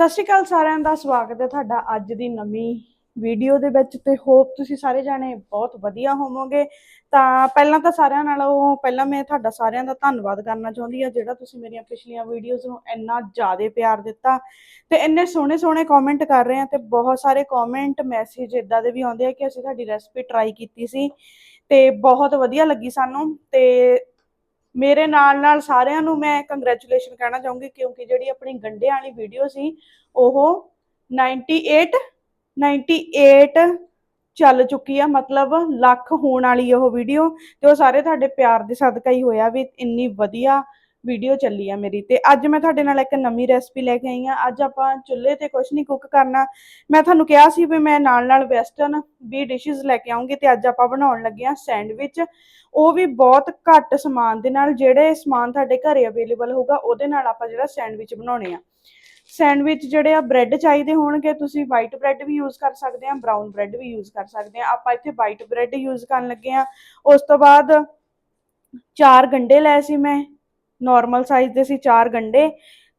ਸਤਿ ਸ਼੍ਰੀ ਅਕਾਲ ਸਾਰਿਆਂ ਦਾ, ਸਵਾਗਤ ਹੈ ਤੁਹਾਡਾ ਅੱਜ ਦੀ ਨਵੀਂ ਵੀਡੀਓ ਦੇ ਵਿੱਚ ਤੇ ਹੋਪ ਤੁਸੀਂ ਸਾਰੇ ਜਾਣੇ ਬਹੁਤ ਵਧੀਆ ਹੋਵੋਗੇ। ਤਾਂ ਪਹਿਲਾਂ ਤਾਂ ਸਾਰਿਆਂ ਨਾਲੋਂ, ਪਹਿਲਾਂ ਮੈਂ ਤੁਹਾਡਾ ਸਾਰਿਆਂ ਦਾ ਧੰਨਵਾਦ ਕਰਨਾ ਚਾਹੁੰਦੀ ਹਾਂ, ਜਿਹੜਾ ਤੁਸੀਂ ਮੇਰੀਆਂ ਪਿਛਲੀਆਂ ਵੀਡੀਓਜ਼ ਨੂੰ ਇੰਨਾ ਜ਼ਿਆਦਾ ਪਿਆਰ ਦਿੱਤਾ ਤੇ ਇੰਨੇ ਸੋਹਣੇ ਸੋਹਣੇ ਕਮੈਂਟ ਕਰ ਰਹੇ ਆ ਤੇ ਬਹੁਤ ਸਾਰੇ ਕਮੈਂਟ ਮੈਸੇਜ ਇਦਾਂ ਦੇ ਵੀ ਆਉਂਦੇ ਆ ਕਿ ਅਸੀਂ ਤੁਹਾਡੀ ਰੈਸਪੀ ਟਰਾਈ ਕੀਤੀ ਸੀ ਤੇ ਬਹੁਤ ਵਧੀਆ ਲੱਗੀ ਸਾਨੂੰ ਤੇ ਮੇਰੇ ਨਾਲ ਨਾਲ ਸਾਰਿਆਂ ਨੂੰ ਮੈਂ ਕੰਗ੍ਰੈਚੁਲੇਸ਼ਨ ਕਹਿਣਾ ਚਾਹੂੰਗੀ, ਕਿਉਂਕਿ ਜਿਹੜੀ ਆਪਣੀ ਗੰਢਿਆਂ ਵਾਲੀ ਵੀਡੀਓ ਸੀ, ਉਹ 98 98 ਚੱਲ ਚੁੱਕੀ ਆ, ਮਤਲਬ ਲੱਖ ਹੋਣ ਵਾਲੀ ਉਹ ਵੀਡੀਓ ਤੇ ਉਹ ਸਾਰੇ ਤੁਹਾਡੇ ਪਿਆਰ ਦੇ ਸਦਕਾ ਹੀ ਹੋਇਆ ਵੀ ਇੰਨੀ ਵਧੀਆ ਵੀਡੀਓ ਚੱਲੀ ਆ ਮੇਰੀ ਤੇ ਅੱਜ ਮੈਂ ਤੁਹਾਡੇ ਨਾਲ ਇੱਕ ਨਵੀਂ ਰੈਸਪੀ ਲੈ ਕੇ ਆਈ ਆ ਅੱਜ ਆਪਾਂ ਚੁੱਲ੍ਹੇ ਤੇ ਕੁਝ ਨਹੀਂ ਕੁੱਕ ਕਰਨਾ। ਮੈਂ ਤੁਹਾਨੂੰ ਕਿਹਾ ਸੀ ਵੀ ਮੈਂ ਨਾਲ ਨਾਲ ਵੈਸਟਰਨ ਵੀ ਡਿਸ਼ਸ ਲੈ ਕੇ ਆਉਂਗੀ ਤੇ ਅੱਜ ਆਪਾਂ ਬਣਾਉਣ ਲੱਗੇ ਆ ਸੈਂਡਵਿਚ ਉਹ ਵੀ ਬਹੁਤ ਘੱਟ ਸਮਾਨ ਦੇ ਨਾਲ ਜਿਹੜੇ ਸਮਾਨ ਤੁਹਾਡੇ ਘਰੇ ਅਵੇਲੇਬਲ ਹੋਊਗਾ, ਉਹਦੇ ਨਾਲ ਆਪਾਂ ਜਿਹੜਾ ਸੈਂਡਵਿਚ ਬਣਾਉਣੇ ਆ। ਸੈਂਡਵਿਚ ਜਿਹੜੇ ਆ ਬ੍ਰੈਡ ਚਾਹੀਦੇ ਹੋਣਗੇ, ਤੁਸੀਂ ਵਾਈਟ ਬ੍ਰੈਡ ਵੀ ਯੂਜ਼ ਕਰ ਸਕਦੇ ਆ ਬਰਾਊਨ ਬ੍ਰੈਡ ਵੀ ਯੂਜ਼ ਕਰ ਸਕਦੇ ਆ। ਆਪਾਂ ਇੱਥੇ ਵਾਈਟ ਬ੍ਰੈਡ ਯੂਜ਼ ਕਰਨ ਲੱਗੇ ਆ। ਉਸ ਤੋਂ ਬਾਅਦ ਚਾਰ ਗੰਡੇ ਲਏ ਸੀ ਮੈਂ। ਨਾਰਮਲ ਸਾਈਜ਼ ਦੇ ਸੀ ਚਾਰ ਗੰਡੇ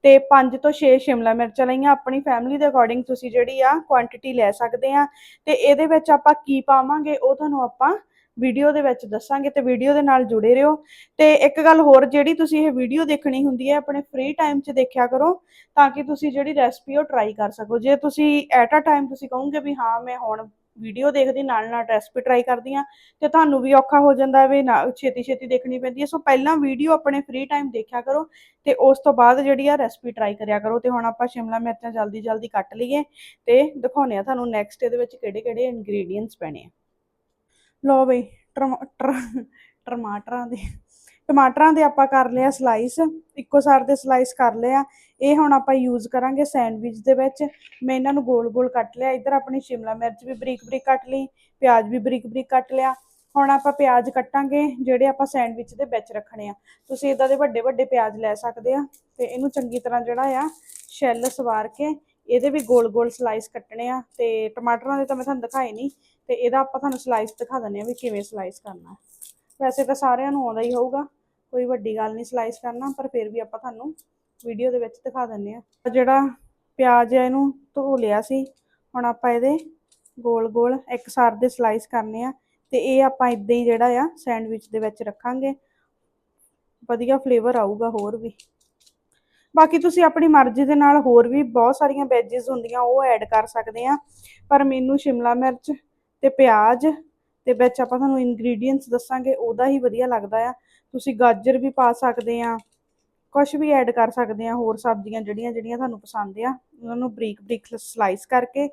ਤੇ 5 ਤੋਂ 6 ਸ਼ਿਮਲਾ ਮਿਰਚਾਂ ਲਈਆਂ। ਆਪਣੀ ਫੈਮਿਲੀ ਦੇ ਅਕੋਰਡਿੰਗ ਤੁਸੀਂ ਜਿਹੜੀ ਆ ਕੁਆਂਟੀਟੀ ਲੈ ਸਕਦੇ ਆ। ਤੇ ਇਹਦੇ ਵਿੱਚ ਆਪਾਂ ਕੀ ਪਾਵਾਂਗੇ ਉਹ ਤੁਹਾਨੂੰ ਆਪਾਂ ਵੀਡੀਓ ਦੇ ਵਿੱਚ ਦੱਸਾਂਗੇ ਤੇ ਵੀਡੀਓ ਦੇ ਨਾਲ ਜੁੜੇ ਰਹੋ। ਤੇ ਇੱਕ ਗੱਲ ਹੋਰ ਜਿਹੜੀ ਤੁਸੀਂ ਇਹ ਵੀਡੀਓ ਦੇਖਣੀ ਹੁੰਦੀ ਹੈ, ਆਪਣੇ ਫ੍ਰੀ ਟਾਈਮ 'ਚ ਦੇਖਿਆ ਕਰੋ ਤਾਂ ਕਿ ਤੁਸੀਂ ਜਿਹੜੀ ਰੈਸਪੀ ਉਹ ਟਰਾਈ ਕਰ ਸਕੋ। ਜੇ ਤੁਸੀਂ ਐਟ ਅ ਟਾਈਮ ਤੁਸੀਂ ਕਹੋਗੇ ਵੀ ਹਾਂ, ਮੈਂ ਹੁਣ ਵੀਡੀਓ ਦੇਖਦੀ, ਨਾਲ ਨਾਲ ਰੈਸਪੀ ਟਰਾਈ ਕਰਦੀ ਆ ਤੇ ਤੁਹਾਨੂੰ ਵੀ ਔਖਾ ਹੋ ਜਾਂਦਾ ਵੀ ਨਾ, ਛੇਤੀ ਛੇਤੀ ਦੇਖਣੀ ਪੈਂਦੀ ਹੈ। ਸੋ ਪਹਿਲਾਂ ਵੀਡੀਓ ਆਪਣੇ ਫ੍ਰੀ ਟਾਈਮ ਦੇਖਿਆ ਕਰੋ ਤੇ ਉਸ ਤੋਂ ਬਾਅਦ ਜਿਹੜੀ ਆ ਰੈਸਪੀ ਟਰਾਈ ਕਰਿਆ ਕਰੋ ਤੇ ਹੁਣ ਆਪਾਂ ਸ਼ਿਮਲਾ ਮਿਰਚਾਂ ਜਲਦੀ ਜਲਦੀ ਕੱਟ ਲਈਏ ਤੇ ਦਿਖਾਉਣੇ ਆ ਤੁਹਾਨੂੰ ਨੈਕਸਟ ਇਹਦੇ ਵਿੱਚ ਕਿਹੜੇ ਕਿਹੜੇ ਇੰਗਰੀਡੀਅੰਟਸ ਪੈਣੇ ਆ। ਲੋ ਬਈ ਟਮਾਟਰ ਟਮਾਟਰਾਂ ਦੇ ਟਮਾਟਰਾਂ ਦੇ ਆਪਾਂ ਕਰ ਲਿਆ ਸਲਾਈਸ ਇੱਕੋ ਸਾਰ ਦੇ ਸਲਾਈਸ ਕਰ ਲਿਆ। ਇਹ ਹੁਣ ਆਪਾਂ ਯੂਜ਼ ਕਰਾਂਗੇ ਸੈਂਡਵਿਚ ਦੇ ਵਿੱਚ। ਮੈਂ ਇਹਨਾਂ ਨੂੰ ਗੋਲ-ਗੋਲ ਕੱਟ ਲਿਆ। ਇੱਧਰ ਆਪਣੀ ਸ਼ਿਮਲਾ ਮਿਰਚ ਵੀ ਬਰੀਕ-ਬਰੀਕ ਕੱਟ ਲਈ, ਪਿਆਜ਼ ਵੀ ਬਰੀਕ-ਬਰੀਕ ਕੱਟ ਲਿਆ। ਹੁਣ ਆਪਾਂ ਪਿਆਜ਼ ਕੱਟਾਂਗੇ, ਜਿਹੜੇ ਆਪਾਂ ਸੈਂਡਵਿਚ ਦੇ ਵਿੱਚ ਰੱਖਣੇ ਆ। ਤੁਸੀਂ ਇਦਾਂ ਦੇ ਵੱਡੇ-ਵੱਡੇ ਪਿਆਜ਼ ਲੈ ਸਕਦੇ ਆ ਤੇ ਇਹਨੂੰ ਚੰਗੀ ਤਰ੍ਹਾਂ ਜਿਹੜਾ ਆ ਸ਼ੈਲ ਸਵਾਰ ਕੇ ਇਹਦੇ ਵੀ ਗੋਲ-ਗੋਲ ਸਲਾਈਸ ਕੱਟਣੇ ਆ। ਤੇ ਟਮਾਟਰਾਂ ਦੇ ਤਾਂ ਮੈਂ ਤੁਹਾਨੂੰ ਦਿਖਾਏ ਨਹੀਂ, ਤੇ ਇਹਦਾ ਆਪਾਂ ਤੁਹਾਨੂੰ ਸਲਾਈਸ ਦਿਖਾ ਦਿੰਨੇ ਆ ਵੀ ਕਿਵੇਂ ਸਲਾਈਸ ਕਰਨਾ। ਵੈਸੇ ਤਾਂ ਸਾਰਿਆਂ ਨੂੰ ਆਉਂਦਾ ਹੀ ਹੋਊਗਾ। ਕੋਈ ਵੱਡੀ ਗੱਲ ਨਹੀਂ ਸਲਾਈਸ ਕਰਨਾ, ਪਰ ਫਿਰ ਵੀ ਆਪਾਂ ਤੁਹਾਨੂੰ ਵੀਡੀਓ ਦੇ ਵਿੱਚ ਦਿਖਾ ਦਿੰਨੇ ਆ ਜਿਹੜਾ ਪਿਆਜ਼ ਹੈ ਇਹਨੂੰ ਧੋ ਲਿਆ ਸੀ। ਹੁਣ ਆਪਾਂ ਇਹਦੇ ਗੋਲ-ਗੋਲ ਇੱਕ ਸਾਰ ਦੇ ਸਲਾਈਸ ਕਰਨੇ ਆ ਤੇ ਇਹ ਆਪਾਂ ਇਦਾਂ ਹੀ ਜਿਹੜਾ ਆ ਸੈਂਡਵਿਚ ਦੇ ਵਿੱਚ ਰੱਖਾਂਗੇ। ਵਧੀਆ ਫਲੇਵਰ ਆਊਗਾ ਹੋਰ ਵੀ। ਬਾਕੀ ਤੁਸੀਂ ਆਪਣੀ ਮਰਜ਼ੀ ਦੇ ਨਾਲ ਹੋਰ ਵੀ ਬਹੁਤ ਸਾਰੀਆਂ ਵੈਜਿਸ ਹੁੰਦੀਆਂ, ਉਹ ਐਡ ਕਰ ਸਕਦੇ ਆ। ਪਰ ਮੈਨੂੰ ਸ਼ਿਮਲਾ ਮਿਰਚ ਤੇ ਪਿਆਜ਼ ਤੇ ਵਿੱਚ ਆਪਾਂ ਤੁਹਾਨੂੰ ਇੰਗਰੀਡੀਅੰਟਸ ਦੱਸਾਂਗੇ, ਉਹਦਾ ਹੀ ਵਧੀਆ ਲੱਗਦਾ ਆ। ਤੁਸੀਂ ਗਾਜਰ ਵੀ ਪਾ ਸਕਦੇ ਆ ਕੁਝ ਵੀ ਐਡ ਕਰ ਸਕਦੇ ਆ, ਹੋਰ ਸਬਜ਼ੀਆਂ ਜਿਹੜੀਆਂ ਜਿਹੜੀਆਂ ਤੁਹਾਨੂੰ ਪਸੰਦ ਆ, ਉਹਨਾਂ ਨੂੰ ਬਰੀਕ ਬਰੀਕ ਸਲਾਈਸ ਕਰਕੇ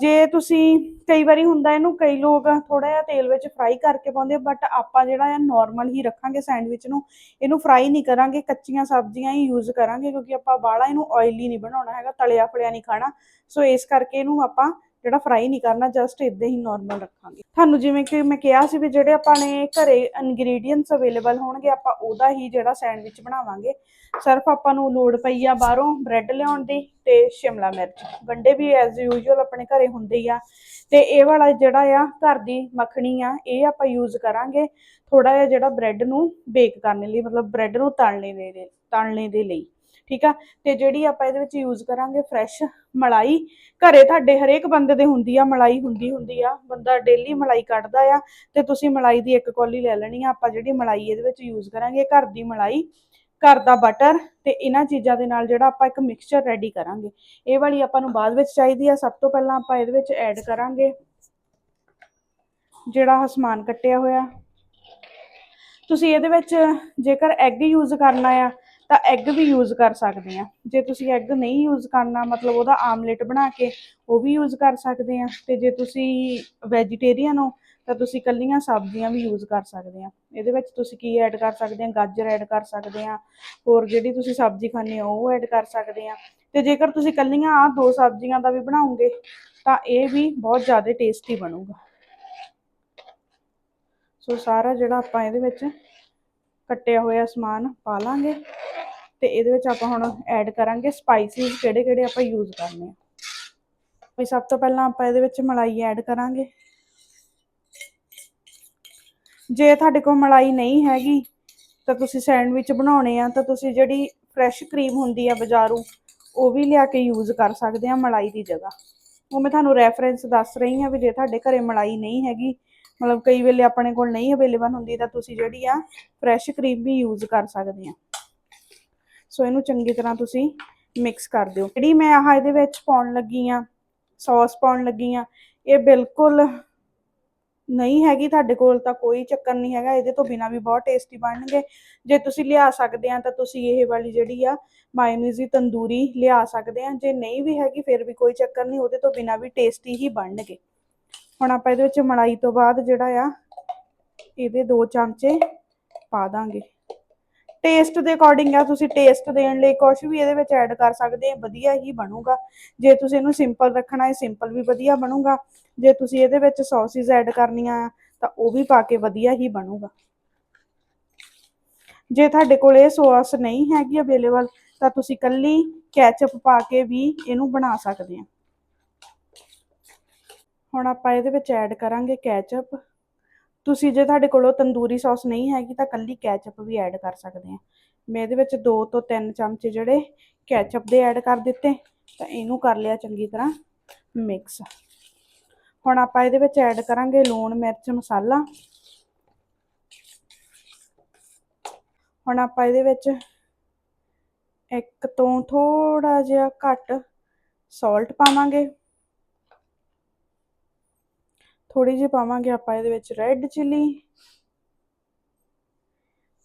ਜੇ ਤੁਸੀਂ ਕਈ ਵਾਰੀ ਹੁੰਦਾ ਇਹਨੂੰ ਕਈ ਲੋਕ ਥੋੜਾ ਜਿਹਾ ਤੇਲ ਵਿੱਚ ਫਰਾਈ ਕਰਕੇ ਪਾਉਂਦੇ ਬਟ ਆਪਾਂ ਜਿਹੜਾ ਆ ਨਾਰਮਲ ਹੀ ਰੱਖਾਂਗੇ ਸੈਂਡਵਿਚ ਨੂੰ, ਇਹਨੂੰ ਫਰਾਈ ਨਹੀਂ ਕਰਾਂਗੇ, ਕੱਚੀਆਂ ਸਬਜ਼ੀਆਂ ਹੀ ਯੂਜ਼ ਕਰਾਂਗੇ, ਕਿਉਂਕਿ ਆਪਾਂ ਬਾਹਲਾ ਇਹਨੂੰ ਆਇਲੀ ਨਹੀਂ ਬਣਾਉਣਾ ਹੈਗਾ ਤਲਿਆ ਫਲਿਆ ਨਹੀਂ ਖਾਣਾ ਸੋ ਇਸ ਕਰਕੇ ਇਹਨੂੰ ਆਪਾਂ ਜਿਹੜਾ ਫਰਾਈ ਨਹੀਂ ਕਰਨਾ ਜਸਟ ਇਦਾਂ ਹੀ ਨਾਰਮਲ ਰੱਖਾਂਗੇ। ਤੁਹਾਨੂੰ ਜਿਵੇਂ ਕਿ ਮੈਂ ਕਿਹਾ ਸੀ ਵੀ ਜਿਹੜੇ ਆਪਾਂ ਨੇ ਘਰੇ ਇਨਗਰੀਡੀਅੰਟਸ ਅਵੇਲੇਬਲ ਹੋਣਗੇ, ਆਪਾਂ ਉਹਦਾ ਹੀ ਜਿਹੜਾ ਸੈਂਡਵਿਚ ਬਣਾਵਾਂਗੇ। ਸਿਰਫ ਆਪਾਂ ਨੂੰ ਲੋੜ ਪਈ ਆ ਬਾਹਰੋਂ ਬ੍ਰੈਡ ਲਿਆਉਣ ਦੀ ਤੇ ਸ਼ਿਮਲਾ ਮਿਰਚ। ਗੰਡੇ ਵੀ ਐਜ਼ ਯੂਜੂਅਲ ਆਪਣੇ ਘਰੇ ਹੁੰਦੇ ਹੀ ਆ। ਤੇ ਇਹ ਵਾਲਾ ਜਿਹੜਾ ਆ, ਘਰ ਦੀ ਮੱਖਣੀ ਆ, ਇਹ ਆਪਾਂ ਯੂਜ਼ ਕਰਾਂਗੇ ਥੋੜਾ ਜਿਹਾ ਜਿਹੜਾ ਬ੍ਰੈਡ ਨੂੰ ਬੇਕ ਕਰਨ ਲਈ, ਮਤਲਬ ਬ੍ਰੈਡ ਨੂੰ ਤਲਣੇ ਦੇ ਤਲਣੇ ਦੇ ਲਈ। ਠੀਕ ਆ? ਤੇ ਜਿਹੜੀ ਆਪਾਂ ਇਹਦੇ ਵਿੱਚ ਯੂਜ਼ ਕਰਾਂਗੇ ਫਰੈਸ਼ ਮਲਾਈ, ਘਰੇ ਤੁਹਾਡੇ ਹਰੇਕ ਬੰਦੇ ਦੇ ਹੁੰਦੀ ਆ, ਮਲਾਈ ਹੁੰਦੀ ਹੁੰਦੀ ਆ, ਬੰਦਾ ਡੇਲੀ ਮਲਾਈ ਕੱਢਦਾ ਆ, ਤੇ ਤੁਸੀਂ ਮਲਾਈ ਦੀ ਇੱਕ ਕੌਲੀ ਲੈ ਲੈਣੀ ਆ, ਆਪਾਂ ਜਿਹੜੀ ਮਲਾਈ ਇਹਦੇ ਵਿੱਚ ਯੂਜ਼ ਕਰਾਂਗੇ, ਘਰ ਦੀ ਮਲਾਈ, ਘਰ ਦਾ ਬਟਰ ਤੇ ਇਹਨਾਂ ਚੀਜ਼ਾਂ ਦੇ ਨਾਲ ਜਿਹੜਾ ਆਪਾਂ ਇੱਕ ਮਿਕਸਚਰ ਰੈਡੀ ਕਰਾਂਗੇ। ਇਹ ਵਾਲੀ ਆਪਾਂ ਨੂੰ ਬਾਅਦ ਵਿੱਚ ਚਾਹੀਦੀ ਆ, ਸਭ ਤੋਂ ਪਹਿਲਾਂ ਆਪਾਂ ਇਹਦੇ ਵਿੱਚ ਐਡ ਕਰਾਂਗੇ ਜਿਹੜਾ ਸਮਾਨ ਕੱਟਿਆ ਹੋਇਆ। ਤੁਸੀਂ ਇਹਦੇ ਵਿੱਚ ਜੇਕਰ ਐਗ ਯੂਜ਼ ਕਰਨਾ ਆ ਤਾਂ ਐਗ ਵੀ ਯੂਜ਼ ਕਰ ਸਕਦੇ ਆ ਜੇ ਤੁਸੀਂ ਐਗ ਨਹੀਂ ਯੂਜ਼ ਕਰਨਾ, ਮਤਲਬ ਉਹਦਾ ਆਮਲੇਟ ਬਣਾ ਕੇ ਉਹ ਵੀ ਯੂਜ਼ ਕਰ ਸਕਦੇ ਆ ਤੇ ਜੇ ਤੁਸੀਂ ਵੈਜੀਟੇਰੀਅਨ ਹੋ, ਤਾਂ ਤੁਸੀਂ ਕੱਲੀਆਂ ਸਬਜ਼ੀਆਂ ਵੀ ਯੂਜ਼ ਕਰ ਸਕਦੇ ਆ ਇਹਦੇ ਵਿੱਚ ਤੁਸੀਂ ਕੀ ਐਡ ਕਰ ਸਕਦੇ ਆ ਗਾਜਰ ਐਡ ਕਰ ਸਕਦੇ ਆ ਹੋਰ ਜਿਹੜੀ ਤੁਸੀਂ ਸਬਜ਼ੀ ਖਾਂਦੇ ਹੋ, ਉਹ ਐਡ ਕਰ ਸਕਦੇ ਆ ਤੇ ਜੇਕਰ ਤੁਸੀਂ ਕੱਲੀਆਂ ਆ ਦੋ ਸਬਜ਼ੀਆਂ ਦਾ ਵੀ ਬਣਾਉਂਗੇ ਤਾਂ ਇਹ ਵੀ ਬਹੁਤ ਜ਼ਿਆਦਾ ਟੇਸਟੀ ਬਣੂਗਾ। ਸੋ ਸਾਰਾ ਜਿਹੜਾ ਆਪਾਂ ਇਹਦੇ ਵਿੱਚ ਕੱਟਿਆ ਹੋਇਆ ਸਮਾਨ ਪਾ ਲਾਂਗੇ। ਤੇ ਇਹਦੇ ਵਿੱਚ ਆਪਾਂ ਹੁਣ ਐਡ ਕਰਾਂਗੇ ਸਪਾਈਸਿਸ ਕਿਹੜੇ ਕਿਹੜੇ ਆਪਾਂ ਯੂਜ਼ ਕਰਨੇ ਆ। ਵੀ ਸਭ ਤੋਂ ਪਹਿਲਾਂ ਆਪਾਂ ਇਹਦੇ ਵਿੱਚ ਮਲਾਈ ਐਡ ਕਰਾਂਗੇ। ਜੇ ਤੁਹਾਡੇ ਕੋਲ ਮਲਾਈ ਨਹੀਂ ਹੈਗੀ, ਤਾਂ ਤੁਸੀਂ ਸੈਂਡਵਿਚ ਬਣਾਉਣੇ ਆ, ਤਾਂ ਤੁਸੀਂ ਜਿਹੜੀ ਫਰੈਸ਼ ਕਰੀਮ ਹੁੰਦੀ ਆ ਬਾਜ਼ਾਰੂ, ਉਹ ਵੀ ਲਿਆ ਕੇ ਯੂਜ਼ ਕਰ ਸਕਦੇ ਆ ਮਲਾਈ ਦੀ ਜਗ੍ਹਾ। ਉਹ ਮੈਂ ਤੁਹਾਨੂੰ ਰੈਫਰੈਂਸ ਦੱਸ ਰਹੀ ਹਾਂ ਵੀ ਜੇ ਤੁਹਾਡੇ ਘਰੇ ਮਲਾਈ ਨਹੀਂ ਹੈਗੀ, ਮਤਲਬ ਕਈ ਵੇਲੇ ਆਪਣੇ ਕੋਲ ਨਹੀਂ ਅਵੇਲੇਬਲ ਹੁੰਦੀ, ਤਾਂ ਤੁਸੀਂ ਜਿਹੜੀ ਆ ਫਰੈਸ਼ ਕਰੀਮ ਵੀ ਯੂਜ਼ ਕਰ ਸਕਦੇ ਆ। ਸੋ ਇਹਨੂੰ ਚੰਗੀ ਤਰ੍ਹਾਂ ਤੁਸੀਂ ਮਿਕਸ ਕਰ ਦਿਓ। ਜਿਹੜੀ ਮੈਂ ਆਹ ਇਹਦੇ ਵਿੱਚ ਪਾਉਣ ਲੱਗੀ ਆ ਸੌਸ ਪਾਉਣ ਲੱਗੀ ਆ ਇਹ ਬਿਲਕੁਲ ਨਹੀਂ ਹੈਗੀ ਤੁਹਾਡੇ ਕੋਲ ਤਾਂ ਕੋਈ ਚੱਕਰ ਨਹੀਂ ਹੈਗਾ, ਇਹਦੇ ਤੋਂ ਬਿਨਾ ਵੀ ਬਹੁਤ ਟੇਸਟੀ ਬਣਨਗੇ। ਜੇ ਤੁਸੀਂ ਲਿਆ ਸਕਦੇ ਆ ਤਾਂ ਤੁਸੀਂ ਇਹ ਵਾਲੀ ਜਿਹੜੀ ਆ ਮਾਇਓਨੀਜ਼ ਤੰਦੂਰੀ ਲਿਆ ਸਕਦੇ ਆ ਜੇ ਨਹੀਂ ਵੀ ਹੈਗੀ ਫਿਰ ਵੀ ਕੋਈ ਚੱਕਰ ਨਹੀਂ, ਉਹਦੇ ਤੋਂ ਬਿਨਾ ਵੀ ਟੇਸਟੀ ਹੀ ਬਣਨਗੇ। ਹੁਣ ਆਪਾਂ ਇਹਦੇ ਵਿੱਚ ਮਲਾਈ ਤੋਂ ਬਾਅਦ ਜਿਹੜਾ ਆ, ਇਹਦੇ ਦੋ ਚਮਚੇ ਪਾ ਦਾਂਗੇ। ਟੇਸਟ ਦੇ ਅਕੋਰਡਿੰਗ ਆ, ਤੁਸੀਂ ਟੇਸਟ ਦੇਣ ਲਈ ਕੁਝ ਵੀ ਇਹਦੇ ਵਿੱਚ ਐਡ ਕਰ ਸਕਦੇ ਆ, ਵਧੀਆ ਹੀ ਬਣੂਗਾ। ਜੇ ਤੁਸੀਂ ਇਹਨੂੰ ਸਿੰਪਲ ਰੱਖਣਾ ਹੈ ਸਿੰਪਲ ਵੀ ਵਧੀਆ ਬਣੂਗਾ। ਜੇ ਤੁਸੀਂ ਇਹਦੇ ਵਿੱਚ ਸੌਸਿਸ ਐਡ ਕਰਨੀਆਂ ਤਾਂ ਉਹ ਵੀ ਪਾ ਕੇ ਵਧੀਆ ਹੀ ਬਣੂਗਾ। ਜੇ ਤੁਹਾਡੇ ਕੋਲ ਇਹ ਸੌਸ ਨਹੀਂ ਹੈਗੀ ਅਵੇਲੇਬਲ ਤਾਂ ਤੁਸੀਂ ਕੱਲੀ ਕੈਚਅਪ ਪਾ ਕੇ ਵੀ ਇਹਨੂੰ ਬਣਾ ਸਕਦੇ ਆ। ਹੁਣ ਆਪਾਂ ਇਹਦੇ ਵਿੱਚ ਐਡ ਕਰਾਂਗੇ ਕੈਚਅਪ ਤੁਸੀਂ ਜੇ ਤੁਹਾਡੇ ਕੋਲੋਂ ਤੰਦੂਰੀ ਸੌਸ ਨਹੀਂ ਹੈਗੀ ਤਾਂ ਕੱਲੀ ਕੈਚਅਪ ਵੀ ਐਡ ਕਰ ਸਕਦੇ ਆ ਮੈਂ ਇਹਦੇ ਵਿੱਚ 2 ਤੋਂ 3 ਚਮਚੇ ਜਿਹੜੇ ਕੈਚਅਪ ਦੇ ਐਡ ਕਰ ਦਿੱਤੇ, ਤਾਂ ਇਹਨੂੰ ਕਰ ਲਿਆ ਚੰਗੀ ਤਰ੍ਹਾਂ ਮਿਕਸ। ਹੁਣ ਆਪਾਂ ਇਹਦੇ ਵਿੱਚ ਐਡ ਕਰਾਂਗੇ ਲੂਣ, ਮਿਰਚ, ਮਸਾਲਾ। ਹੁਣ ਆਪਾਂ ਇਹਦੇ ਵਿੱਚ ਇੱਕ ਤੋਂ ਥੋੜਾ ਜਿਹਾ ਘੱਟ ਸਾਲਟ ਪਾਵਾਂਗੇ। ਥੋੜੀ ਜਿਹੀ ਪਾਵਾਂਗੇ ਆਪਾਂ ਇਹਦੇ ਵਿੱਚ ਰੈੱਡ ਚਿੱਲੀ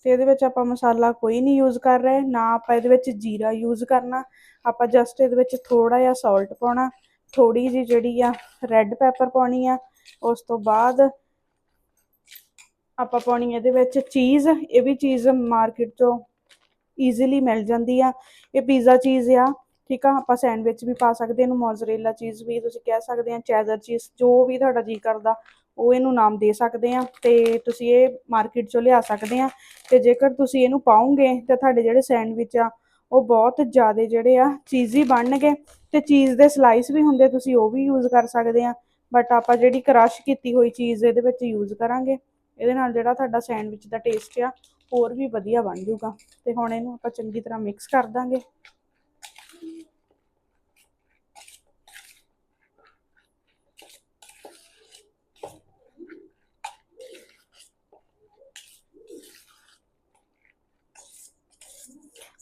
ਤੇ ਇਹਦੇ ਵਿੱਚ ਆਪਾਂ ਮਸਾਲਾ ਕੋਈ ਨਹੀਂ ਯੂਜ਼ ਕਰ ਰਹੇ, ਨਾ ਆਪਾਂ ਇਹਦੇ ਵਿੱਚ ਜੀਰਾ ਯੂਜ਼ ਕਰਨਾ, ਆਪਾਂ ਜਸਟ ਇਹਦੇ ਵਿੱਚ ਥੋੜਾ ਜਿਹਾ ਸਾਲਟ ਪਾਉਣਾ ਥੋੜੀ ਜਿਹੀ ਜਿਹੜੀ ਆ ਰੈੱਡ ਪੈਪਰ ਪਾਉਣੀ ਆ, ਉਸ ਤੋਂ ਬਾਅਦ ਆਪਾਂ ਪਾਉਣੀ ਇਹਦੇ ਵਿੱਚ ਚੀਜ਼ ਇਹ ਵੀ ਚੀਜ਼ ਮਾਰਕੀਟ ਚੋਂ ਈਜ਼ੀਲੀ ਮਿਲ ਜਾਂਦੀ ਆ, ਇਹ ਪੀਜ਼ਾ ਚੀਜ਼ ਆ ਠੀਕ ਆ, ਆਪਾਂ ਸੈਂਡਵਿਚ ਵੀ ਪਾ ਸਕਦੇ ਇਹਨੂੰ ਮੋਜ਼ਰੇਲਾ ਚੀਜ਼ ਵੀ ਤੁਸੀਂ ਕਹਿ ਸਕਦੇ ਆ ਚੈਜ਼ਰ ਚੀਜ਼ ਜੋ ਵੀ ਤੁਹਾਡਾ ਜੀ ਕਰਦਾ, ਉਹ ਇਹਨੂੰ ਨਾਮ ਦੇ ਸਕਦੇ ਆ ਤੇ ਤੁਸੀਂ ਇਹ ਮਾਰਕੀਟ ਚੋਂ ਲਿਆ ਸਕਦੇ ਆ ਤੇ ਜੇਕਰ ਤੁਸੀਂ ਇਹਨੂੰ ਪਾਉਂਗੇ ਤੇ ਤੁਹਾਡੇ ਜਿਹੜੇ ਸੈਂਡਵਿਚ ਆ, ਉਹ ਬਹੁਤ ਜ਼ਿਆਦਾ ਜਿਹੜੇ ਆ ਚੀਜ਼ੀ ਬਣਨਗੇ ਤੇ ਚੀਜ਼ ਦੇ ਸਲਾਈਸ ਵੀ ਹੁੰਦੇ, ਤੁਸੀਂ ਉਹ ਵੀ ਯੂਜ਼ ਕਰ ਸਕਦੇ ਆ ਬਟ ਆਪਾਂ ਜਿਹੜੀ ਕ੍ਰਸ਼ ਕੀਤੀ ਹੋਈ ਚੀਜ਼ ਇਹਦੇ ਵਿੱਚ ਯੂਜ਼ ਕਰਾਂਗੇ, ਇਹਦੇ ਨਾਲ ਜਿਹੜਾ ਤੁਹਾਡਾ ਸੈਂਡਵਿਚ ਦਾ ਟੇਸਟ ਆ, ਹੋਰ ਵੀ ਵਧੀਆ ਬਣ ਜਾਊਗਾ ਤੇ ਹੁਣ ਇਹਨੂੰ ਆਪਾਂ ਚੰਗੀ ਤਰ੍ਹਾਂ ਮਿਕਸ ਕਰ ਦਾਂਗੇ।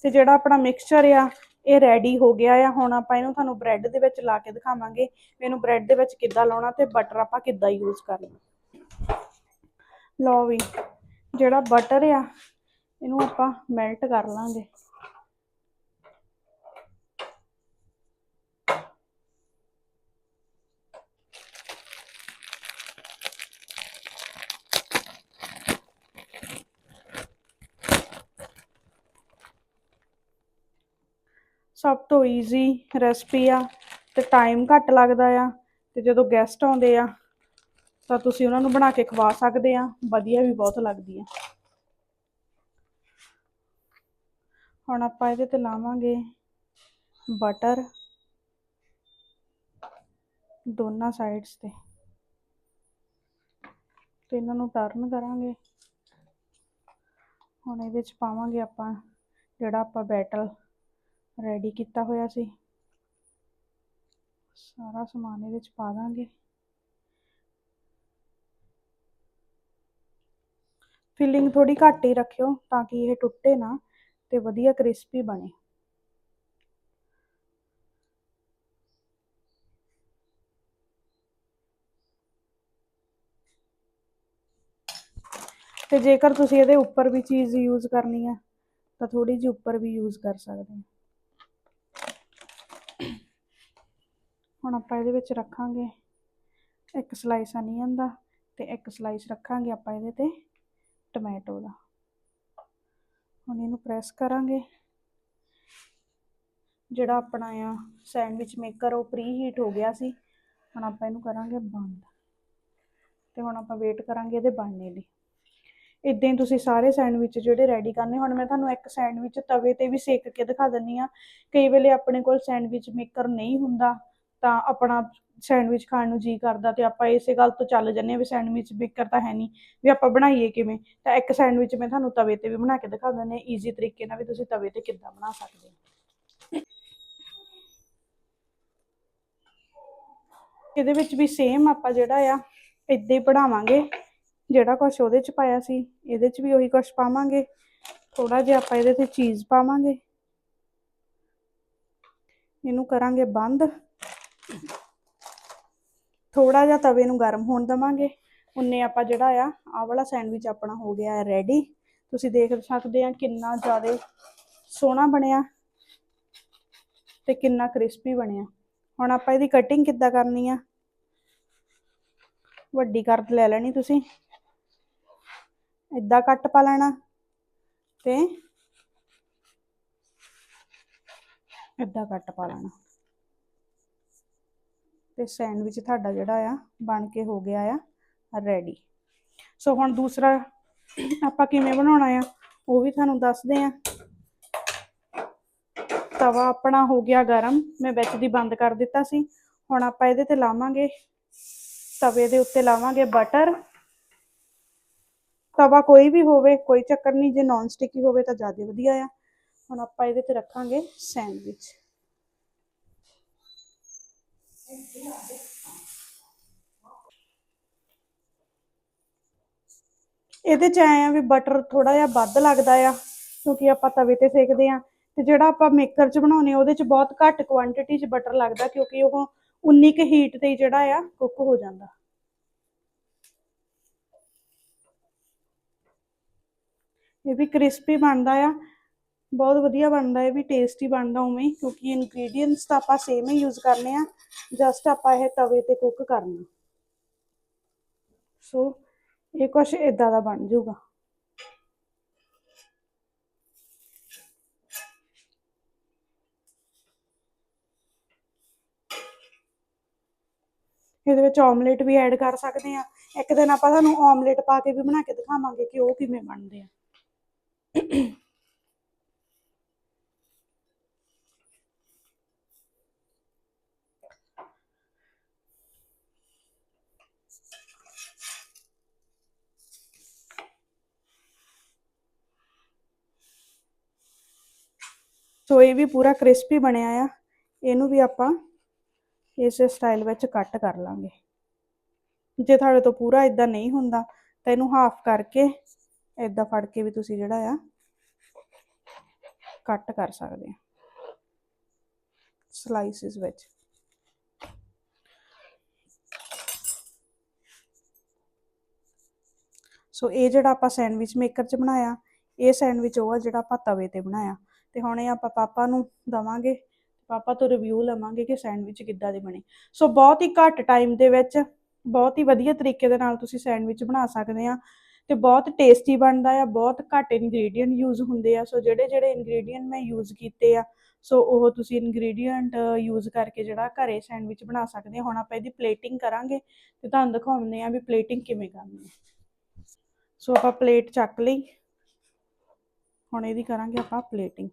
ਤੇ ਜਿਹੜਾ ਆਪਣਾ ਮਿਕਸਚਰ ਆ, ਇਹ ਰੈਡੀ ਹੋ ਗਿਆ ਆ। ਹੁਣ ਆਪਾਂ ਇਹਨੂੰ ਤੁਹਾਨੂੰ ਬ੍ਰੈਡ ਦੇ ਵਿੱਚ ਲਾ ਕੇ ਦਿਖਾਵਾਂਗੇ ਇਹਨੂੰ ਬ੍ਰੈਡ ਦੇ ਵਿੱਚ ਕਿੱਦਾਂ ਲਾਉਣਾ ਤੇ ਬਟਰ ਆਪਾਂ ਕਿੱਦਾਂ ਯੂਜ਼ ਕਰਨਾ। ਲਓ ਵੀ, ਜਿਹੜਾ ਬਟਰ ਆ, ਇਹਨੂੰ ਆਪਾਂ ਮੈਲਟ ਕਰ ਲਾਂਗੇ। ਸਭ ਤੋਂ ਈਜ਼ੀ ਰੈਸਪੀ ਆ ਤੇ ਟਾਈਮ ਘੱਟ ਲੱਗਦਾ ਆ ਤੇ ਜਦੋਂ ਗੈਸਟ ਆਉਂਦੇ ਆ, ਤਾਂ ਤੁਸੀਂ ਉਹਨਾਂ ਨੂੰ ਬਣਾ ਕੇ ਖਵਾ ਸਕਦੇ ਆ, ਵਧੀਆ ਵੀ ਬਹੁਤ ਲੱਗਦੀ ਆ। ਹੁਣ ਆਪਾਂ ਇਹਦੇ ਤੇ ਲਾਵਾਂਗੇ ਬਟਰ ਦੋਨਾਂ ਸਾਈਡਸ ਤੇ। ਤੇ ਇਹਨਾਂ ਨੂੰ ਟਰਨ ਕਰਾਂਗੇ। ਹੁਣ ਇਹਦੇ ਚ ਪਾਵਾਂਗੇ ਆਪਾਂ ਜਿਹੜਾ ਆਪਾਂ ਬੈਟਰ ਰੈਡੀ ਕੀਤਾ ਹੋਇਆ ਸੀ। ਸਾਰਾ ਸਮਾਨ ਇਹਦੇ ਚ ਪਾ ਦਾਂਗੇ। ਫਿਲਿੰਗ ਥੋੜੀ ਘੱਟ ਹੀ ਰੱਖਿਓ ਤਾਂ ਕਿ ਇਹ ਟੁੱਟੇ ਨਾ ਤੇ ਵਧੀਆ ਕ੍ਰਿਸਪੀ ਬਣੇ। ਤੇ ਜੇਕਰ ਤੁਸੀਂ ਇਹਦੇ ਉੱਪਰ ਵੀ ਚੀਜ਼ ਯੂਜ਼ ਕਰਨੀ ਆ, ਤਾਂ ਥੋੜੀ ਜਿਹੀ ਉੱਪਰ ਵੀ ਯੂਜ਼ ਕਰ ਸਕਦੇ ਹੋ। ਹੁਣ ਆਪਾਂ ਇਹਦੇ ਵਿੱਚ ਰੱਖਾਂਗੇ। ਇੱਕ ਸਲਾਈਸ ਅਨੀਅਨ ਦਾ ਤੇ ਇੱਕ ਸਲਾਈਸ ਰੱਖਾਂਗੇ ਆਪਾਂ ਇਹਦੇ ਤੇ ਟੋਮੈਟੋ ਦਾ। ਹੁਣ ਇਹਨੂੰ ਪ੍ਰੈਸ ਕਰਾਂਗੇ। ਜਿਹੜਾ ਆਪਣਾ ਆ ਸੈਂਡਵਿਚ ਮੇਕਰ ਉਹ ਪ੍ਰੀ ਹੀਟ ਹੋ ਗਿਆ ਸੀ। ਹੁਣ ਆਪਾਂ ਇਹਨੂੰ ਕਰਾਂਗੇ ਬੰਦ। ਤੇ ਹੁਣ ਆਪਾਂ ਵੇਟ ਕਰਾਂਗੇ ਇਹਦੇ ਬਣਨੇ ਲਈ। ਇਦਾਂ ਹੀ ਤੁਸੀਂ ਸਾਰੇ ਸੈਂਡਵਿਚ ਜਿਹੜੇ ਰੈਡੀ ਕਰਨੇ, ਹੁਣ ਮੈਂ ਤੁਹਾਨੂੰ ਇੱਕ ਸੈਂਡਵਿਚ ਤਵੇ ਤੇ ਵੀ ਸੇਕ ਕੇ ਦਿਖਾ ਦਿੰਨੀ ਆ ਕਈ ਵੇਲੇ ਆਪਣੇ ਕੋਲ ਸੈਂਡਵਿਚ ਮੇਕਰ ਨਹੀਂ ਹੁੰਦਾ। ਤਾਂ ਆਪਣਾ ਸੈਂਡਵਿਚ ਖਾਣ ਨੂੰ ਜੀ ਕਰਦਾ ਤੇ ਆਪਾਂ ਇਸੇ ਗੱਲ ਤੋਂ ਚੱਲ ਜੰਨੇ ਵੀ ਸੈਂਡਵਿਚ ਬੇਕਰ ਤਾਂ ਹੈ ਨਹੀਂ, ਵੀ ਆਪਾਂ ਬਣਾਈਏ ਕਿਵੇਂ? ਤਾਂ ਇੱਕ ਸੈਂਡਵਿਚ ਮੈਂ ਤੁਹਾਨੂੰ ਤਵੇ ਤੇ ਵੀ ਬਣਾ ਕੇ ਦਿਖਾ ਦਿੰਦੇ ਨੇ ਈਜ਼ੀ ਤਰੀਕੇ ਨਾਲ ਵੀ ਤੁਸੀਂ ਤਵੇ ਤੇ ਕਿੱਦਾਂ ਬਣਾ ਸਕਦੇ ਹੋ। ਇਹਦੇ ਵਿੱਚ ਵੀ ਸੇਮ ਆਪਾਂ ਜਿਹੜਾ ਆ, ਇੱਦਾਂ ਹੀ ਬਣਾਵਾਂਗੇ, ਜਿਹੜਾ ਕੁਛ ਉਹਦੇ ਚ ਪਾਇਆ ਸੀ, ਇਹਦੇ ਚ ਵੀ ਉਹੀ ਕੁਛ ਪਾਵਾਂਗੇ ਥੋੜਾ ਜਿਹਾ ਆਪਾਂ ਇਹਦੇ ਤੇ ਚੀਜ਼ ਪਾਵਾਂਗੇ। ਇਹਨੂੰ ਕਰਾਂਗੇ ਬੰਦ। ਥੋੜਾ ਜਿਹਾ ਤਵੇ ਨੂੰ ਗਰਮ ਹੋਣ ਦਵਾਂਗੇ। ਉਨੇ ਆਪਾਂ ਜਿਹੜਾ ਆ, ਆਹ ਵਾਲਾ ਸੈਂਡਵਿਚ ਆਪਣਾ ਹੋ ਗਿਆ ਹੈ ਰੈਡੀ ਤੁਸੀਂ ਦੇਖ ਸਕਦੇ ਆ ਕਿੰਨਾ ਜ਼ਿਆਦਾ ਸੋਹਣਾ ਬਣਿਆ ਤੇ ਕਿੰਨਾ ਕ੍ਰਿਸਪੀ ਬਣਿਆ। ਹੁਣ ਆਪਾਂ ਇਹਦੀ ਕਟਿੰਗ ਕਿੱਦਾਂ ਕਰਨੀ ਆ? ਵੱਡੀ ਕਰ ਲੈ ਲੈਣੀ ਤੁਸੀਂ। ਇਦਾਂ ਕੱਟ ਪਾ ਲੈਣਾ ਤੇ ਇਦਾਂ ਕੱਟ ਪਾ ਲੈਣਾ। ਤੇ ਸੈਂਡਵਿਚ ਤੁਹਾਡਾ ਜਿਹੜਾ ਆ ਬਣ ਕੇ ਹੋ ਗਿਆ ਆ ਰੈਡੀ ਸੋ ਹੁਣ ਦੂਸਰਾ ਆਪਾਂ ਕਿਵੇਂ ਬਣਾਉਣਾ ਆ, ਉਹ ਵੀ ਤੁਹਾਨੂੰ ਦੱਸਦੇ ਆ। ਤਵਾ ਆਪਣਾ ਹੋ ਗਿਆ ਗਰਮ, ਮੈਂ ਵਿੱਚ ਦੀ ਬੰਦ ਕਰ ਦਿੱਤਾ ਸੀ। ਹੁਣ ਆਪਾਂ ਇਹਦੇ ਤੇ ਲਾਵਾਂਗੇ, ਤਵੇ ਦੇ ਉੱਤੇ ਲਾਵਾਂਗੇ ਬਟਰ ਤਵਾ ਕੋਈ ਵੀ ਹੋਵੇ, ਕੋਈ ਚੱਕਰ ਨਹੀਂ, ਜੇ ਨਾਨ ਸਟਿਕੀ ਹੋਵੇ ਤਾਂ ਜ਼ਿਆਦਾ ਵਧੀਆ ਆ। ਹੁਣ ਆਪਾਂ ਇਹਦੇ ਤੇ ਰੱਖਾਂਗੇ ਸੈਂਡਵਿਚ। ਇਹਦੇ ਚ ਆਏ ਆ ਵੀ ਬਟਰ ਥੋੜਾ ਜਿਹਾ ਵੱਧ ਲੱਗਦਾ ਆ, ਕਿਉਂਕਿ ਆਪਾਂ ਤਵੇ ਤੇ ਸੇਕਦੇ ਆ। ਤੇ ਜਿਹੜਾ ਆਪਾਂ ਮੇਕਰ ਚ ਬਣਾਉਨੇ ਉਹਦੇ ਚ ਬਹੁਤ ਘੱਟ ਕੁਆਂਟੀਟੀ ਚ ਬਟਰ ਲੱਗਦਾ, ਕਿਉਂਕਿ ਉਹ ਉਨੀ ਕੁ ਹੀਟ ਤੇ ਜਿਹੜਾ ਆ ਕੁੱਕ ਹੋ ਜਾਂਦਾ। ਇਹ ਵੀ ਕ੍ਰਿਸਪੀ ਬਣਦਾ ਆ। ਬਹੁਤ ਵਧੀਆ ਬਣਦਾ, ਇਹ ਵੀ ਟੇਸਟੀ ਬਣਦਾ ਉਵੇਂ ਕਿਉਂਕਿ ਇਨਗਰੀਡੀਅੰਟਸ ਤਾਂ ਆਪਾਂ ਸੇਮ ਹੀ ਯੂਜ਼ ਕਰਨੇ ਆ ਜਸਟ ਆਪਾਂ ਇਹ ਤਵੇ ਤੇ ਕੁੱਕ ਕਰਨਾ। ਸੋ ਇਹ ਕੁਛ ਇਦਾਂ ਦਾ ਬਣ ਜਾਊਗਾ। ਇਹਦੇ ਵਿੱਚ ਆਮਲੇਟ ਵੀ ਐਡ ਕਰ ਸਕਦੇ ਆ ਇੱਕ ਦਿਨ ਆਪਾਂ ਤੁਹਾਨੂੰ ਆਮਲੇਟ ਪਾ ਕੇ ਵੀ ਬਣਾ ਕੇ ਦਿਖਾਵਾਂਗੇ ਕਿ ਉਹ ਕਿਵੇਂ ਬਣਦੇ ਆ। ਸੋ ਇਹ ਵੀ ਪੂਰਾ ਕ੍ਰਿਸਪੀ ਬਣਿਆ ਆ। ਇਹਨੂੰ ਵੀ ਆਪਾਂ ਇਸੇ ਸਟਾਈਲ ਵਿੱਚ ਕੱਟ ਕਰ ਲਾਂਗੇ। ਜੇ ਤੁਹਾਡੇ ਤੋਂ ਪੂਰਾ ਇਦਾਂ ਨਹੀਂ ਹੁੰਦਾ, ਤਾਂ ਇਹਨੂੰ ਹਾਫ ਕਰਕੇ ਇਦਾਂ ਫੜ ਕੇ ਵੀ ਤੁਸੀਂ ਜਿਹੜਾ ਆ ਕੱਟ ਕਰ ਸਕਦੇ ਆ। ਸਲਾਈਸਿਸ ਵਿੱਚ। ਸੋ ਇਹ ਜਿਹੜਾ ਆਪਾਂ ਸੈਂਡਵਿਚ ਮੇਕਰ 'ਚ ਬਣਾਇਆ, ਇਹ ਸੈਂਡਵਿਚ ਉਹ ਆ ਜਿਹੜਾ ਆਪਾਂ ਤਵੇ ਤੇ ਬਣਾਇਆ। ਤੇ ਹੁਣ ਇਹ ਆਪਾਂ ਪਾਪਾ ਨੂੰ ਦਵਾਂਗੇ, ਪਾਪਾ ਤੋਂ ਰਿਵਿਊ ਲਵਾਂਗੇ ਕਿ ਸੈਂਡਵਿਚ ਕਿੱਦਾਂ ਦੇ ਬਣੇ। ਸੋ ਬਹੁਤ ਹੀ ਘੱਟ ਟਾਈਮ ਦੇ ਵਿੱਚ, ਬਹੁਤ ਹੀ ਵਧੀਆ ਤਰੀਕੇ ਦੇ ਨਾਲ ਤੁਸੀਂ ਸੈਂਡਵਿਚ ਬਣਾ ਸਕਦੇ ਆ ਤੇ ਬਹੁਤ ਟੇਸਟੀ ਬਣਦਾ ਆ, ਬਹੁਤ ਘੱਟ ਇਨਗਰੀਡੀਅੰਟ ਯੂਜ਼ ਹੁੰਦੇ ਆ। ਸੋ ਜਿਹੜੇ ਜਿਹੜੇ ਇਨਗਰੀਡੀਅੰਟ ਮੈਂ ਯੂਜ਼ ਕੀਤੇ ਆ ਸੋ ਉਹ ਤੁਸੀਂ ਇਨਗਰੀਡੀਅੰਟ ਯੂਜ਼ ਕਰਕੇ ਜਿਹੜਾ ਘਰੇ ਸੈਂਡਵਿਚ ਬਣਾ ਸਕਦੇ ਆ। ਹੁਣ ਆਪਾਂ ਇਹਦੀ ਪਲੇਟਿੰਗ ਕਰਾਂਗੇ ਤੇ ਤੁਹਾਨੂੰ ਦਿਖਾਉਂਦੇ ਆ ਵੀ ਪਲੇਟਿੰਗ ਕਿਵੇਂ ਕਰਨੀ ਹੈ ਸੋ ਆਪਾਂ ਪਲੇਟ ਚੱਕ ਲਈ, ਹੁਣ ਇਹਦੀ ਕਰਾਂਗੇ ਆਪਾਂ ਪਲੇਟਿੰਗ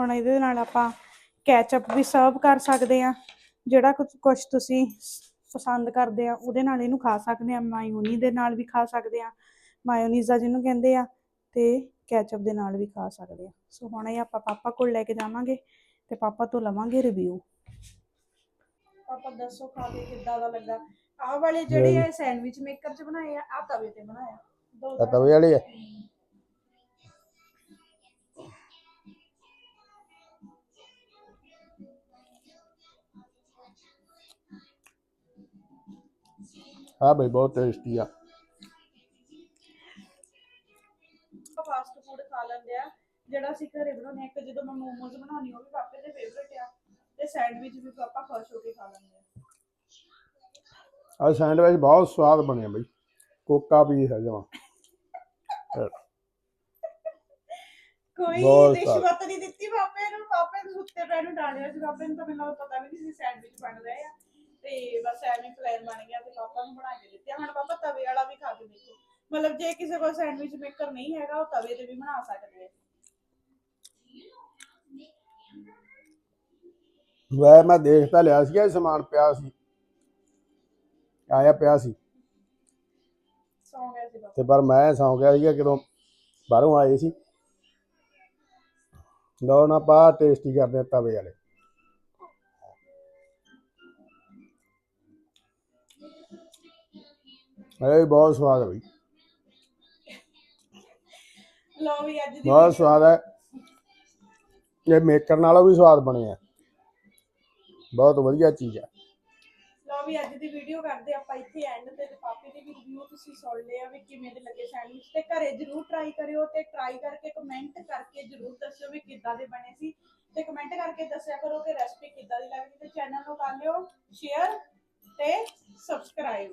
ਹੁਣ ਇਹਦੇ ਨਾਲ ਆਪਾਂ ਕੈਚਅਪ ਵੀ ਸਰਵ ਕਰ ਸਕਦੇ ਆ ਜਿਹੜਾ ਕੁਝ ਤੁਸੀਂ ਪਸੰਦ ਕਰਦੇ ਆ ਉਹਦੇ ਨਾਲ ਇਹਨੂੰ ਖਾ ਸਕਦੇ ਆ ਮਾਇਓਨੀ ਦੇ ਨਾਲ ਵੀ ਖਾ ਸਕਦੇ ਆ ਮਾਇਓਨੀਜ਼ਾ ਜਿਹਨੂੰ ਕਹਿੰਦੇ ਆ ਤੇ ਕੈਚਅਪ ਦੇ ਨਾਲ ਵੀ ਖਾ ਸਕਦੇ ਆ ਸੋ ਹੁਣ ਇਹ ਆਪਾਂ ਪਾਪਾ ਕੋਲ ਲੈ ਕੇ ਜਾਵਾਂਗੇ ਤੇ ਪਾਪਾ ਤੋਂ ਲਵਾਂਗੇ ਰਿਵਿਊ ਪਾਪਾ ਦੱਸੋ ਖਾ ਕੇ ਕਿੱਦਾਂ ਦਾ ਲੱਗਾ ਆਹ ਵਾਲੇ ਜਿਹੜੇ ਆ ਸੈਂਡਵਿਚ ਮੇਕਰ ਚ ਬਣਾਏ ਆ ਆ ਤਵੇ ਤੇ ਬਣਾਇਆ ਦੋ ਤਾਂ ਤਵੇ ਵਾਲੇ ਆ? ਹਾਂ ਬਈ ਬਹੁਤ ਟੇਸਟੀ ਆ ਫਾਸਟ ਫੂਡ ਖਾ ਲੈਂਦੇ ਆ। ਜਿਹੜਾ ਅਸੀਂ ਘਰੇ ਬਣਾਉਂਦੇ ਆ ਇੱਕ ਜਦੋਂ ਮੈਂ ਮੋਮੋਜ਼ ਬਣਾਉਣੀ ਉਹ ਵੀ ਪਾਪੇ ਦੇ ਫੇਵਰੇਟ ਆ। ਤੇ ਸੈਂਡਵਿਚ ਵੀ ਪਾਪਾ ਖੁਸ਼ ਹੋ ਕੇ ਖਾ ਲੈਂਦੇ ਆ। ਆ ਸੈਂਡਵਿਚ ਬਹੁਤ ਸਵਾਦ ਬਣਿਆ ਬਈ। ਕੋਕਾ ਵੀ ਹੈ ਜਮਾ। ਕੋਈ ਰਿਸ਼ਵਤ ਨਹੀਂ ਦਿੱਤੀ ਪਾਪੇ ਨੂੰ। ਪਾਪੇ ਨੂੰ ਸੁੱਤੇ ਪੈ ਨੂੰ ਡਾਲਿਆ ਸੀ ਪਾਪੇ ਨੂੰ ਤਾਂ ਮੈਨੂੰ ਪਤਾ ਵੀ ਨਹੀਂ ਸੀ ਸੈਂਡਵਿਚ ਬਣ ਰਹੇ ਆ। ਤੇ ਬਸ ਐਵੇਂ ਪਲਾਨ ਬਣ ਗਿਆ ਤੇ ਪਾਪਾ ਨੂੰ ਬਣਾ ਕੇ ਦਿੱਤੇ ਹੁਣ ਪਾਪਾ ਤਵੇ ਵਾਲਾ ਵੀ ਖਾ ਕੇ ਦੇਖੋ। ਮਤਲਬ ਜੇ ਕਿਸੇ ਕੋਲ ਸੈਂਡਵਿਚ ਮੇਕਰ ਨਹੀਂ ਹੈਗਾ ਉਹ ਤਵੇ ਤੇ ਵੀ ਬਣਾ ਸਕਦੇ ਆ। ਵੈ ਮੈਂ ਦੇਖ ਤਾਂ ਲਿਆ ਸੀਗਾ ਇਹ ਸਮਾਨ ਪਿਆ ਸੀ। ਆਇਆ ਪਿਆ ਸੀ। ਸੌਂ ਗਿਆ ਸੀ ਤੇ ਪਰ ਮੈਂ ਸੌਂ ਗਿਆ ਸੀਗਾ ਜਦੋਂ ਬਾਹਰੋਂ ਆਏ ਸੀ। ਲਓ ਨਾ ਪਾ ਟੇਸਟੀ ਕਰਦੇ ਆ ਤਵੇ ਵਾਲੇ। ਇਹ ਬਹੁਤ ਸਵਾਦ ਹੈ ਬਈ। ਲਓ ਵੀ ਅੱਜ ਦੀ ਬਹੁਤ ਸਵਾਦ ਹੈ ਇਹ ਮੇਕਰ ਨਾਲੋਂ ਵੀ ਸਵਾਦ ਬਣੇ ਆ। ਬਹੁਤ ਵਧੀਆ ਚੀਜ਼ ਹੈ ਲਓ ਵੀ ਅੱਜ ਦੀ ਵੀਡੀਓ ਕਰਦੇ ਆਪਾਂ ਇੱਥੇ ਐਂਡ ਤੇ ਤੇ ਪਾਪੇ ਦੀ ਵੀ ਰਿਵਿਊ ਤੁਸੀਂ ਸੁਣ ਲਿਆ ਵੀ ਕਿਵੇਂ ਦੇ ਲੱਗੇ ਸੈਂਡਵਿਚ ਤੇ ਘਰੇ ਜਰੂਰ ਟਰਾਈ ਕਰਿਓ ਤੇ ਟਰਾਈ ਕਰਕੇ ਕਮੈਂਟ ਕਰਕੇ ਜਰੂਰ ਦੱਸਿਓ ਵੀ ਕਿੱਦਾਂ ਦੇ ਬਣੇ ਸੀ। ਤੇ ਕਮੈਂਟ ਕਰਕੇ ਦੱਸਿਆ ਕਰੋ ਕਿ ਰੈਸਪੀ ਕਿੱਦਾਂ ਦੀ ਲੱਗਦੀ ਤੇ ਚੈਨਲ ਨੂੰ ਕਰ ਲਿਓ ਸ਼ੇਅਰ ਤੇ ਸਬਸਕ੍ਰਾਈਬ